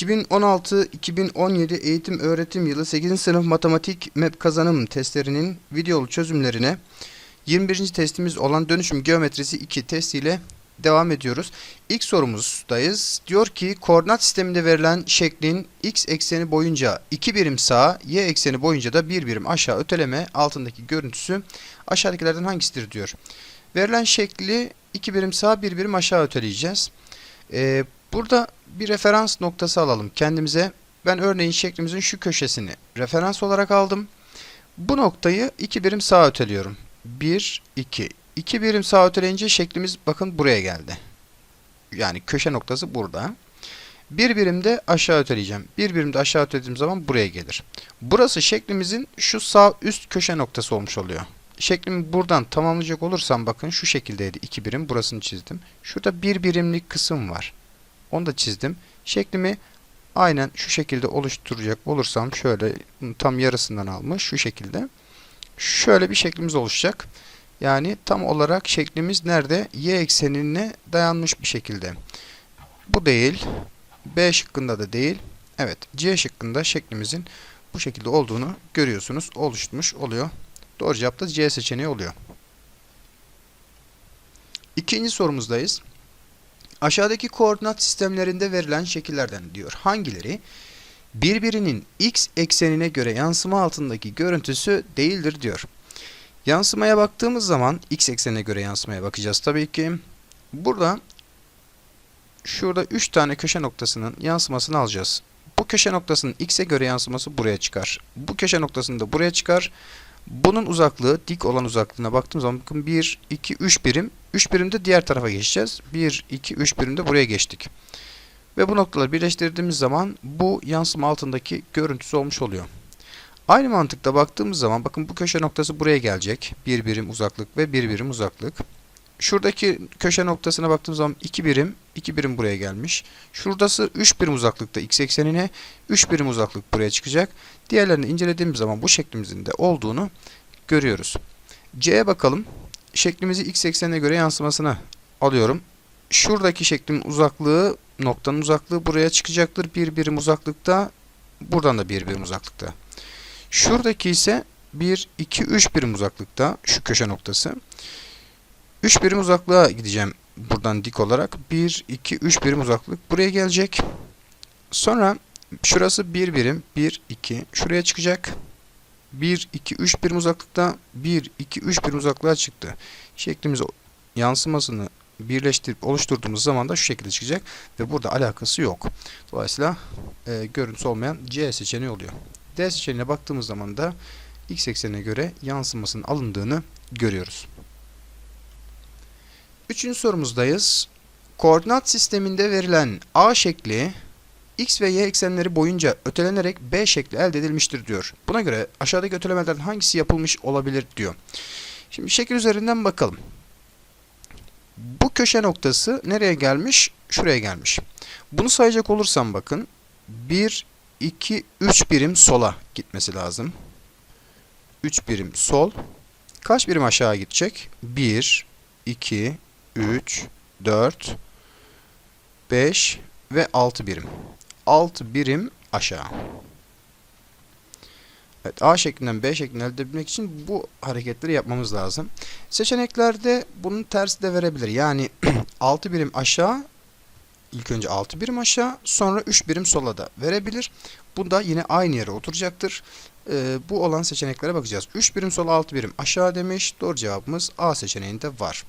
2016-2017 eğitim öğretim yılı 8. sınıf matematik MEP kazanım testlerinin videolu çözümlerine 21. testimiz olan dönüşüm geometrisi 2 testiyle devam ediyoruz. İlk sorumuzdayız. Diyor ki koordinat sisteminde verilen şeklin x ekseni boyunca 2 birim sağa, y ekseni boyunca da 1 birim aşağı öteleme altındaki görüntüsü aşağıdakilerden hangisidir diyor. Verilen şekli 2 birim sağa, 1 birim aşağı öteleyeceğiz. Ee, burada bir referans noktası alalım kendimize. Ben örneğin şeklimizin şu köşesini referans olarak aldım. Bu noktayı 2 birim sağa öteliyorum. 1, 2. 2 birim sağa öteleyince şeklimiz bakın buraya geldi. Yani köşe noktası burada. Bir birim de aşağı öteleyeceğim. Bir birim de aşağı ötelediğim zaman buraya gelir. Burası şeklimizin şu sağ üst köşe noktası olmuş oluyor. Şeklimi buradan tamamlayacak olursam bakın şu şekildeydi. 2 birim burasını çizdim. Şurada bir birimlik kısım var. Onu da çizdim. Şeklimi aynen şu şekilde oluşturacak olursam şöyle tam yarısından almış şu şekilde. Şöyle bir şeklimiz oluşacak. Yani tam olarak şeklimiz nerede? Y eksenine dayanmış bir şekilde. Bu değil. B şıkkında da değil. Evet. C şıkkında şeklimizin bu şekilde olduğunu görüyorsunuz. Oluşmuş oluyor. Doğru cevap da C seçeneği oluyor. İkinci sorumuzdayız. Aşağıdaki koordinat sistemlerinde verilen şekillerden diyor. Hangileri birbirinin x eksenine göre yansıma altındaki görüntüsü değildir diyor. Yansımaya baktığımız zaman x eksenine göre yansımaya bakacağız tabii ki. Burada şurada 3 tane köşe noktasının yansımasını alacağız. Bu köşe noktasının x'e göre yansıması buraya çıkar. Bu köşe noktasının da buraya çıkar. Bunun uzaklığı dik olan uzaklığına baktığım zaman bakın 1, 2, 3 birim. 3 birim de diğer tarafa geçeceğiz. 1, 2, 3 birim de buraya geçtik. Ve bu noktaları birleştirdiğimiz zaman bu yansıma altındaki görüntüsü olmuş oluyor. Aynı mantıkla baktığımız zaman bakın bu köşe noktası buraya gelecek. 1 birim uzaklık ve 1 birim uzaklık. Şuradaki köşe noktasına baktığımız zaman 2 birim, 2 birim buraya gelmiş. Şuradası 3 birim uzaklıkta x eksenine, 3 birim uzaklık buraya çıkacak. Diğerlerini incelediğimiz zaman bu şeklimizin de olduğunu görüyoruz. C'ye bakalım. Şeklimizi x eksenine göre yansımasını alıyorum. Şuradaki şeklin uzaklığı, noktanın uzaklığı buraya çıkacaktır. 1 birim uzaklıkta, buradan da 1 birim uzaklıkta. Şuradaki ise 1, 2, 3 birim uzaklıkta şu köşe noktası. 3 birim uzaklığa gideceğim buradan dik olarak. 1, 2, 3 birim uzaklık buraya gelecek. Sonra şurası 1 birim, 1, 2 şuraya çıkacak. 1, 2, 3 birim uzaklıkta 1, 2, 3 birim uzaklığa çıktı. Şeklimiz yansımasını birleştirip oluşturduğumuz zaman da şu şekilde çıkacak ve burada alakası yok. Dolayısıyla e, görüntüsü olmayan C seçeneği oluyor. D seçeneğine baktığımız zaman da x eksenine göre yansımasının alındığını görüyoruz. Üçüncü sorumuzdayız. Koordinat sisteminde verilen A şekli x ve y eksenleri boyunca ötelenerek B şekli elde edilmiştir diyor. Buna göre aşağıdaki ötelemelerden hangisi yapılmış olabilir diyor. Şimdi şekil üzerinden bakalım. Bu köşe noktası nereye gelmiş? Şuraya gelmiş. Bunu sayacak olursam bakın 1, 2, 3 birim sola gitmesi lazım. 3 birim sol. Kaç birim aşağı gidecek? 1, 2, 3, 4, 5 ve 6 birim. 6 birim aşağı. Evet, A şeklinden B şeklini elde edebilmek için bu hareketleri yapmamız lazım. Seçeneklerde bunun tersi de verebilir. Yani 6 birim aşağı, ilk önce 6 birim aşağı, sonra 3 birim sola da verebilir. Bu da yine aynı yere oturacaktır. Ee, bu olan seçeneklere bakacağız. 3 birim sola 6 birim aşağı demiş. Doğru cevabımız A seçeneğinde var.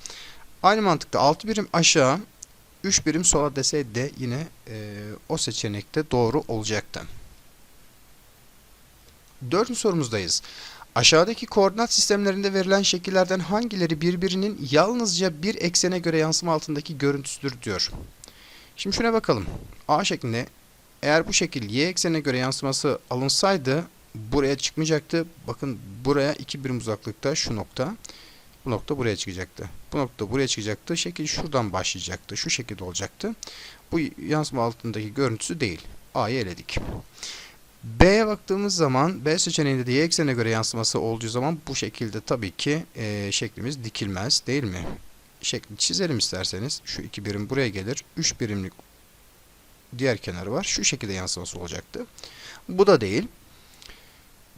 Aynı mantıkta 6 birim aşağı, 3 birim sola deseydi de yine e, o seçenekte doğru olacaktı. Dördüncü sorumuzdayız. Aşağıdaki koordinat sistemlerinde verilen şekillerden hangileri birbirinin yalnızca bir eksene göre yansıma altındaki görüntüsüdür diyor. Şimdi şuna bakalım. A şeklinde eğer bu şekil y eksenine göre yansıması alınsaydı buraya çıkmayacaktı. Bakın buraya 2 birim uzaklıkta şu nokta. Bu nokta buraya çıkacaktı. Bu nokta buraya çıkacaktı. Şekil şuradan başlayacaktı. Şu şekilde olacaktı. Bu yansıma altındaki görüntüsü değil. A'yı eledik. B'ye baktığımız zaman B seçeneğinde de y eksenine göre yansıması olduğu zaman bu şekilde tabii ki e, şeklimiz dikilmez değil mi? Şekli çizelim isterseniz. Şu iki birim buraya gelir. 3 birimlik diğer kenarı var. Şu şekilde yansıması olacaktı. Bu da değil.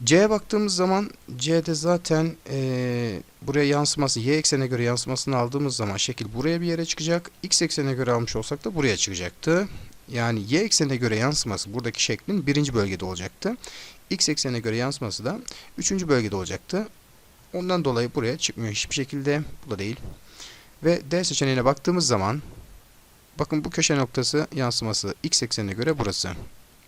C'ye baktığımız zaman C'de zaten eee, buraya yansıması y eksenine göre yansımasını aldığımız zaman şekil buraya bir yere çıkacak. X eksenine göre almış olsak da buraya çıkacaktı. Yani y eksenine göre yansıması buradaki şeklin birinci bölgede olacaktı. X eksenine göre yansıması da üçüncü bölgede olacaktı. Ondan dolayı buraya çıkmıyor hiçbir şekilde. Bu da değil. Ve D seçeneğine baktığımız zaman bakın bu köşe noktası yansıması x eksenine göre burası.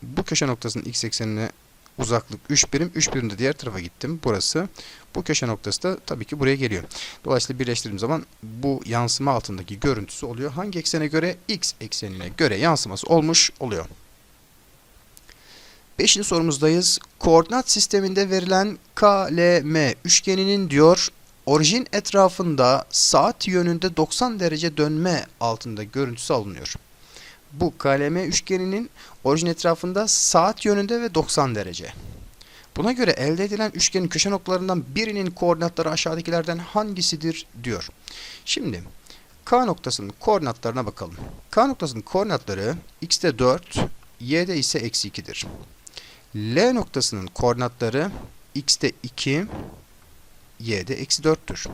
Bu köşe noktasının x eksenine uzaklık 3 birim. 3 birim de diğer tarafa gittim. Burası. Bu köşe noktası da tabii ki buraya geliyor. Dolayısıyla birleştirdiğim zaman bu yansıma altındaki görüntüsü oluyor. Hangi eksene göre? X eksenine göre yansıması olmuş oluyor. Beşinci sorumuzdayız. Koordinat sisteminde verilen KLM üçgeninin diyor orijin etrafında saat yönünde 90 derece dönme altında görüntüsü alınıyor. Bu KLM üçgeninin orijin etrafında saat yönünde ve 90 derece. Buna göre elde edilen üçgenin köşe noktalarından birinin koordinatları aşağıdakilerden hangisidir diyor. Şimdi K noktasının koordinatlarına bakalım. K noktasının koordinatları x'te 4, y'de ise eksi 2'dir. L noktasının koordinatları x'te 2, y'de eksi 4'tür.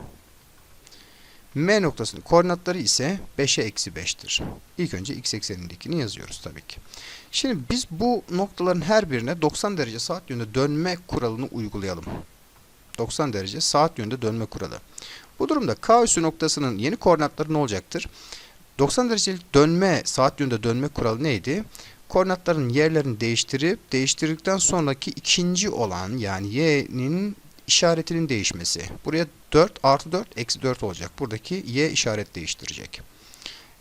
M noktasının koordinatları ise 5'e eksi 5'tir. İlk önce x eksenindekini yazıyoruz tabii ki. Şimdi biz bu noktaların her birine 90 derece saat yönünde dönme kuralını uygulayalım. 90 derece saat yönünde dönme kuralı. Bu durumda K üssü noktasının yeni koordinatları ne olacaktır? 90 derecelik dönme, saat yönünde dönme kuralı neydi? Koordinatların yerlerini değiştirip, değiştirdikten sonraki ikinci olan yani y'nin işaretinin değişmesi. Buraya 4 artı 4 eksi 4 olacak. Buradaki y işaret değiştirecek.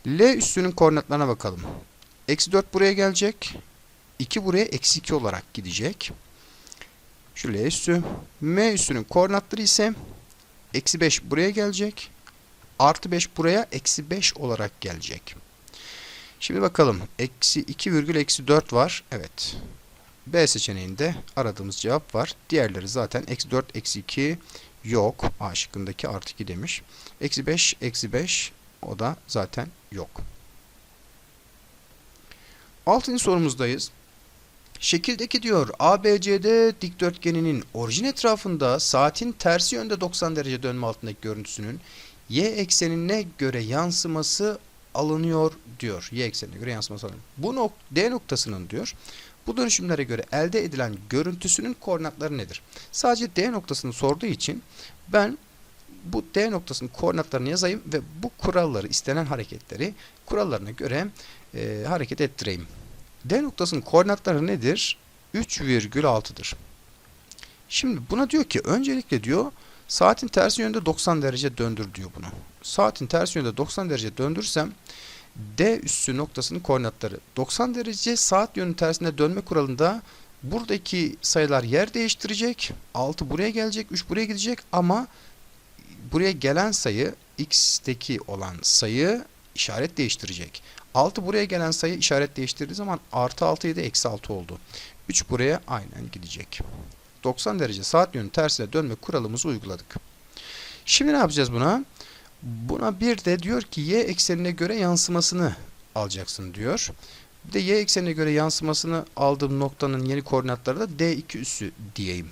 L üssünün koordinatlarına bakalım. Eksi 4 buraya gelecek. 2 buraya eksi 2 olarak gidecek. Şu L üssü. M üssünün koordinatları ise eksi 5 buraya gelecek. Artı 5 buraya eksi 5 olarak gelecek. Şimdi bakalım. Eksi 2 virgül eksi 4 var. Evet. B seçeneğinde aradığımız cevap var. Diğerleri zaten eksi 4, eksi 2 yok. A şıkkındaki artı 2 demiş. Eksi 5, eksi 5 o da zaten yok. Altıncı sorumuzdayız. Şekildeki diyor ABCD dikdörtgeninin orijin etrafında saatin tersi yönde 90 derece dönme altındaki görüntüsünün y eksenine göre yansıması alınıyor diyor. Y eksenine göre yansıması alınıyor. Bu nok D noktasının diyor bu dönüşümlere göre elde edilen görüntüsünün koordinatları nedir? Sadece D noktasını sorduğu için ben bu D noktasının koordinatlarını yazayım ve bu kuralları, istenen hareketleri kurallarına göre e, hareket ettireyim. D noktasının koordinatları nedir? 3,6'dır. Şimdi buna diyor ki öncelikle diyor saatin tersi yönde 90 derece döndür diyor bunu. Saatin tersi yönde 90 derece döndürsem D üssü noktasının koordinatları 90 derece saat yönü tersine dönme kuralında buradaki sayılar yer değiştirecek. 6 buraya gelecek, 3 buraya gidecek ama buraya gelen sayı x'teki olan sayı işaret değiştirecek. 6 buraya gelen sayı işaret değiştirdiği zaman artı 6 idi eksi 6 oldu. 3 buraya aynen gidecek. 90 derece saat yönü tersine dönme kuralımızı uyguladık. Şimdi ne yapacağız buna? Buna bir de diyor ki y eksenine göre yansımasını alacaksın diyor. Bir de y eksenine göre yansımasını aldığım noktanın yeni koordinatları da d2 üssü diyeyim.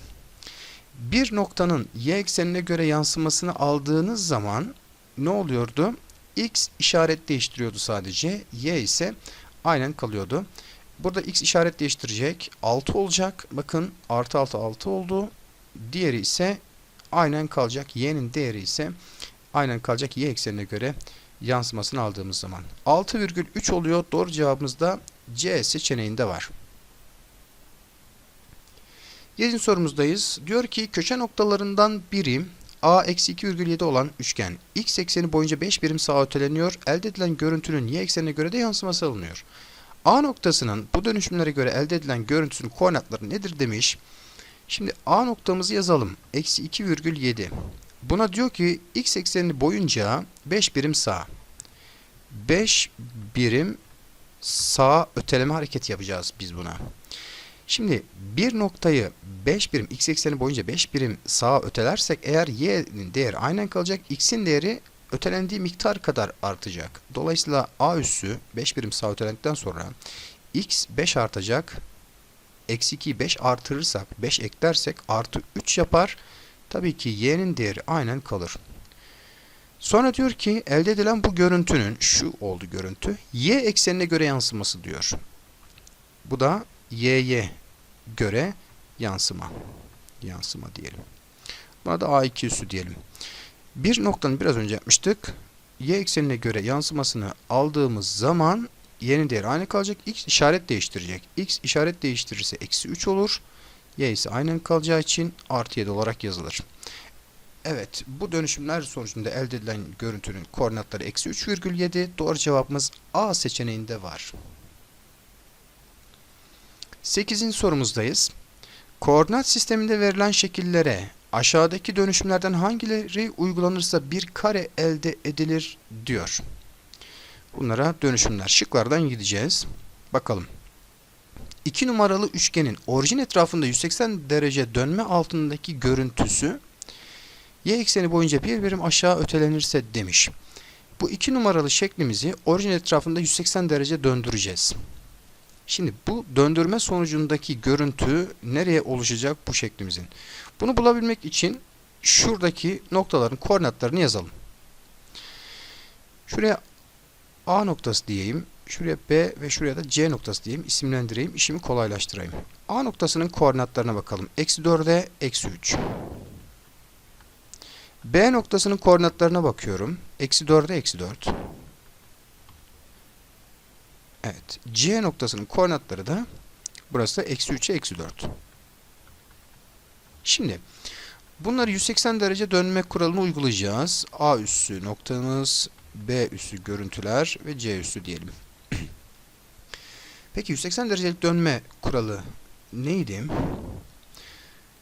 Bir noktanın y eksenine göre yansımasını aldığınız zaman ne oluyordu? x işaret değiştiriyordu sadece. Y ise aynen kalıyordu. Burada x işaret değiştirecek. 6 olacak. Bakın artı 6 6 oldu. Diğeri ise aynen kalacak. Y'nin değeri ise aynen kalacak y eksenine göre yansımasını aldığımız zaman. 6,3 oluyor. Doğru cevabımız da C seçeneğinde var. 7. sorumuzdayız. Diyor ki köşe noktalarından biri a eksi 2,7 olan üçgen x ekseni boyunca 5 birim sağa öteleniyor. Elde edilen görüntünün y eksenine göre de yansıması alınıyor. A noktasının bu dönüşümlere göre elde edilen görüntüsünün koordinatları nedir demiş. Şimdi A noktamızı yazalım. Eksi 2,7. Buna diyor ki x eksenini boyunca 5 birim sağ. 5 birim sağ öteleme hareketi yapacağız biz buna. Şimdi bir noktayı 5 birim x ekseni boyunca 5 birim sağa ötelersek eğer y'nin değeri aynen kalacak. x'in değeri ötelendiği miktar kadar artacak. Dolayısıyla a üssü 5 birim sağa ötelendikten sonra x 5 artacak. Eksi 2'yi 5 artırırsak 5 eklersek artı 3 yapar. Tabii ki y'nin değeri aynen kalır. Sonra diyor ki elde edilen bu görüntünün şu oldu görüntü y eksenine göre yansıması diyor. Bu da y'ye göre yansıma. Yansıma diyelim. Buna da A2 üssü diyelim. Bir noktanın biraz önce yapmıştık. Y eksenine göre yansımasını aldığımız zaman y'nin değeri aynı kalacak. X işaret değiştirecek. X işaret değiştirirse eksi 3 olur. Y ise aynen kalacağı için artı 7 olarak yazılır. Evet bu dönüşümler sonucunda elde edilen görüntünün koordinatları eksi 3,7. Doğru cevabımız A seçeneğinde var. 8. sorumuzdayız. Koordinat sisteminde verilen şekillere aşağıdaki dönüşümlerden hangileri uygulanırsa bir kare elde edilir diyor. Bunlara dönüşümler. Şıklardan gideceğiz. Bakalım. 2 numaralı üçgenin orijin etrafında 180 derece dönme altındaki görüntüsü y ekseni boyunca bir birim aşağı ötelenirse demiş. Bu 2 numaralı şeklimizi orijin etrafında 180 derece döndüreceğiz. Şimdi bu döndürme sonucundaki görüntü nereye oluşacak bu şeklimizin? Bunu bulabilmek için şuradaki noktaların koordinatlarını yazalım. Şuraya A noktası diyeyim. Şuraya B ve şuraya da C noktası diyeyim. İsimlendireyim. işimi kolaylaştırayım. A noktasının koordinatlarına bakalım. Eksi 4'e eksi 3. B noktasının koordinatlarına bakıyorum. Eksi 4'e eksi 4. Evet. C noktasının koordinatları da burası da eksi 3'e eksi 4. Şimdi bunları 180 derece dönme kuralını uygulayacağız. A üssü noktamız, B üssü görüntüler ve C üssü diyelim. Peki 180 derecelik dönme kuralı neydi?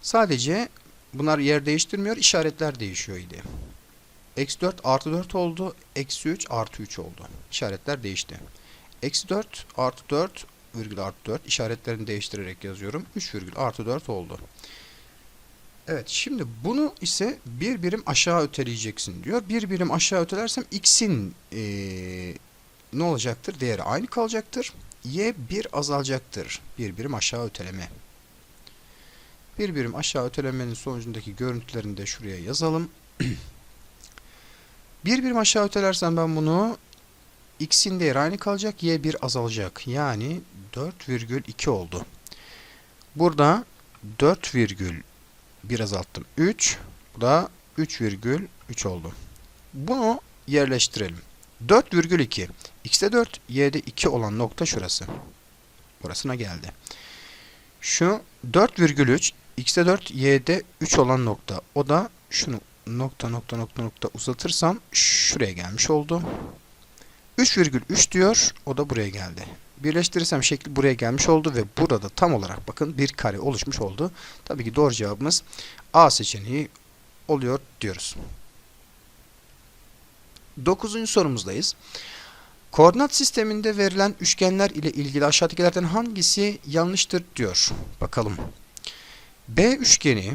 Sadece bunlar yer değiştirmiyor, işaretler değişiyor idi. Eksi 4 artı 4 oldu, eksi 3 artı 3 oldu. İşaretler değişti. Eksi 4 artı 4 virgül artı 4 işaretlerini değiştirerek yazıyorum. 3 virgül artı 4 oldu. Evet şimdi bunu ise bir birim aşağı öteleyeceksin diyor. Bir birim aşağı ötelersem x'in ee, ne olacaktır? Değeri aynı kalacaktır. Y bir azalacaktır. Bir birim aşağı öteleme. Bir birim aşağı ötelemenin sonucundaki görüntülerini de şuraya yazalım. bir birim aşağı ötelersem ben bunu x'in değeri aynı kalacak. y bir azalacak. Yani 4,2 oldu. Burada 4,1 azalttım. 3. Bu da 3,3 oldu. Bunu yerleştirelim. 4,2. x'te 4, y'de 2 olan nokta şurası. Burasına geldi. Şu 4,3 x'te 4, y'de 3 olan nokta. O da şunu nokta nokta nokta nokta uzatırsam şuraya gelmiş oldu. 3,3 diyor. O da buraya geldi. Birleştirirsem şekli buraya gelmiş oldu ve burada tam olarak bakın bir kare oluşmuş oldu. Tabii ki doğru cevabımız A seçeneği oluyor diyoruz. Dokuzuncu sorumuzdayız. Koordinat sisteminde verilen üçgenler ile ilgili aşağıdakilerden hangisi yanlıştır diyor. Bakalım. B üçgeni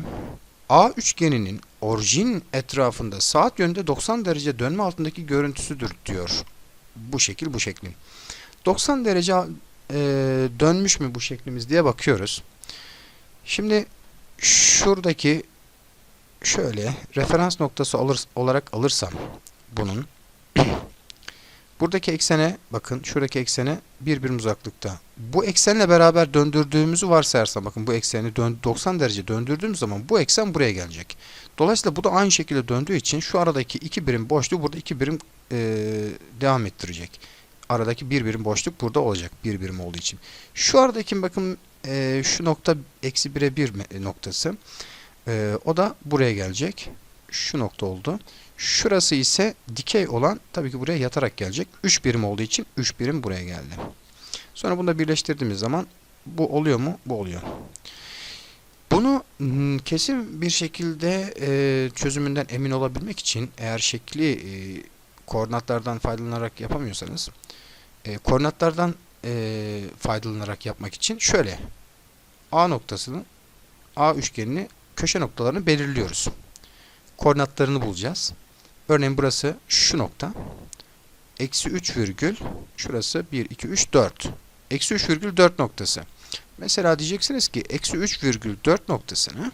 A üçgeninin orijin etrafında saat yönünde 90 derece dönme altındaki görüntüsüdür diyor. Bu şekil bu şeklin. 90 derece e, dönmüş mü bu şeklimiz diye bakıyoruz. Şimdi şuradaki şöyle referans noktası olarak alırsam bunun buradaki eksene bakın şuradaki eksene bir birim uzaklıkta. Bu eksenle beraber döndürdüğümüzü varsayarsam bakın bu ekseni dön, 90 derece döndürdüğüm zaman bu eksen buraya gelecek. Dolayısıyla bu da aynı şekilde döndüğü için şu aradaki iki birim boşluğu burada iki birim e, devam ettirecek. Aradaki bir birim boşluk burada olacak bir birim olduğu için. Şu aradaki bakın e, şu nokta eksi 1'e 1 noktası. E, o da buraya gelecek. Şu nokta oldu. Şurası ise dikey olan tabii ki buraya yatarak gelecek. 3 birim olduğu için 3 birim buraya geldi. Sonra bunu da birleştirdiğimiz zaman bu oluyor mu? Bu oluyor. Bunu kesin bir şekilde e, çözümünden emin olabilmek için eğer şekli e, koordinatlardan faydalanarak yapamıyorsanız e, koordinatlardan faydalanarak yapmak için şöyle A noktasını A üçgenini köşe noktalarını belirliyoruz. Koordinatlarını bulacağız. Örneğin burası şu nokta. Eksi 3 virgül şurası 1, 2, 3, 4. Eksi 3,4 noktası. Mesela diyeceksiniz ki eksi 3,4 noktasını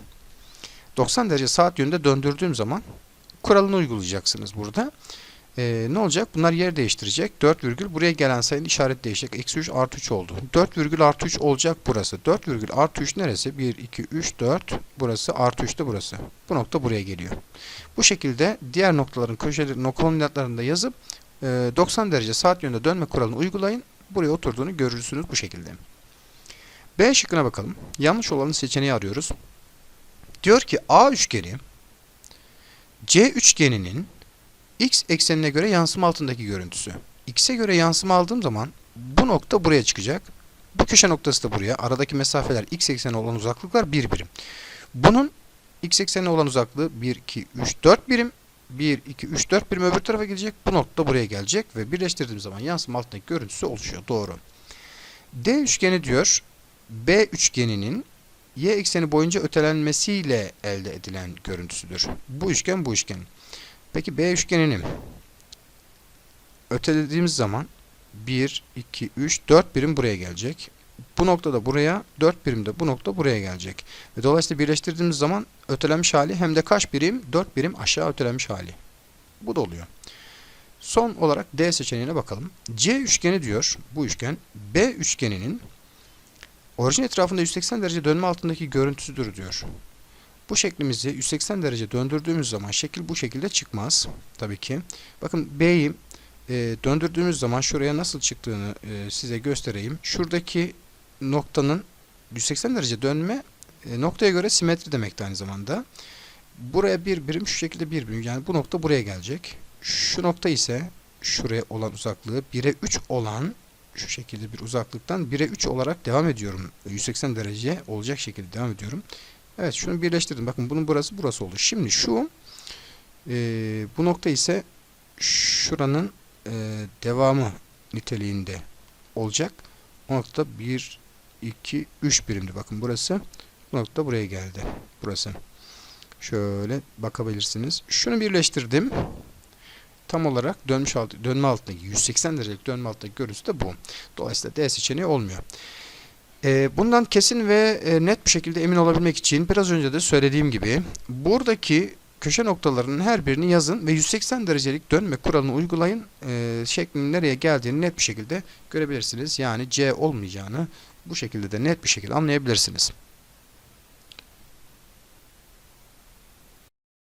90 derece saat yönünde döndürdüğüm zaman kuralını uygulayacaksınız burada. Ee, ne olacak? Bunlar yer değiştirecek. 4 virgül buraya gelen sayının işaret değişecek. Eksi 3 artı 3 oldu. 4 virgül artı 3 olacak burası. 4 virgül artı 3 neresi? 1, 2, 3, 4. Burası artı 3 de burası. Bu nokta buraya geliyor. Bu şekilde diğer noktaların köşeleri, koordinatlarını da yazıp e, 90 derece saat yönünde dönme kuralını uygulayın. Buraya oturduğunu görürsünüz bu şekilde. B şıkkına bakalım. Yanlış olanın seçeneği arıyoruz. Diyor ki A üçgeni C üçgeninin x eksenine göre yansıma altındaki görüntüsü. X'e göre yansıma aldığım zaman bu nokta buraya çıkacak. Bu köşe noktası da buraya. Aradaki mesafeler x eksenine olan uzaklıklar 1 birim. Bunun x eksenine olan uzaklığı 1, 2, 3, 4 birim. 1, 2, 3, 4 birim öbür tarafa gelecek. Bu nokta buraya gelecek ve birleştirdiğim zaman yansıma altındaki görüntüsü oluşuyor. Doğru. D üçgeni diyor. B üçgeninin y ekseni boyunca ötelenmesiyle elde edilen görüntüsüdür. Bu üçgen bu üçgen. Peki B üçgenini ötelediğimiz zaman 1, 2, 3, 4 birim buraya gelecek. Bu nokta da buraya, 4 birim de bu nokta buraya gelecek. Ve dolayısıyla birleştirdiğimiz zaman ötelenmiş hali hem de kaç birim? 4 birim aşağı ötelenmiş hali. Bu da oluyor. Son olarak D seçeneğine bakalım. C üçgeni diyor, bu üçgen, B üçgeninin orijin etrafında 180 derece dönme altındaki görüntüsüdür diyor. Bu şeklimizi 180 derece döndürdüğümüz zaman şekil bu şekilde çıkmaz. Tabii ki. Bakın B'yi e, döndürdüğümüz zaman şuraya nasıl çıktığını e, size göstereyim. Şuradaki noktanın 180 derece dönme e, noktaya göre simetri demekti aynı zamanda. Buraya bir birim şu şekilde bir birim yani bu nokta buraya gelecek. Şu nokta ise şuraya olan uzaklığı 1'e 3 olan şu şekilde bir uzaklıktan 1'e 3 olarak devam ediyorum. 180 derece olacak şekilde devam ediyorum. Evet şunu birleştirdim. Bakın bunun burası burası oldu. Şimdi şu e, bu nokta ise şuranın e, devamı niteliğinde olacak. O nokta 1, 2, 3 birimdi. Bakın burası. Bu nokta buraya geldi. Burası. Şöyle bakabilirsiniz. Şunu birleştirdim. Tam olarak dönmüş altı, dönme altındaki 180 derecelik dönme altındaki görüntüsü de bu. Dolayısıyla D seçeneği olmuyor. E, bundan kesin ve e, net bir şekilde emin olabilmek için biraz önce de söylediğim gibi buradaki köşe noktalarının her birini yazın ve 180 derecelik dönme kuralını uygulayın. E, şeklinin nereye geldiğini net bir şekilde görebilirsiniz. Yani C olmayacağını bu şekilde de net bir şekilde anlayabilirsiniz.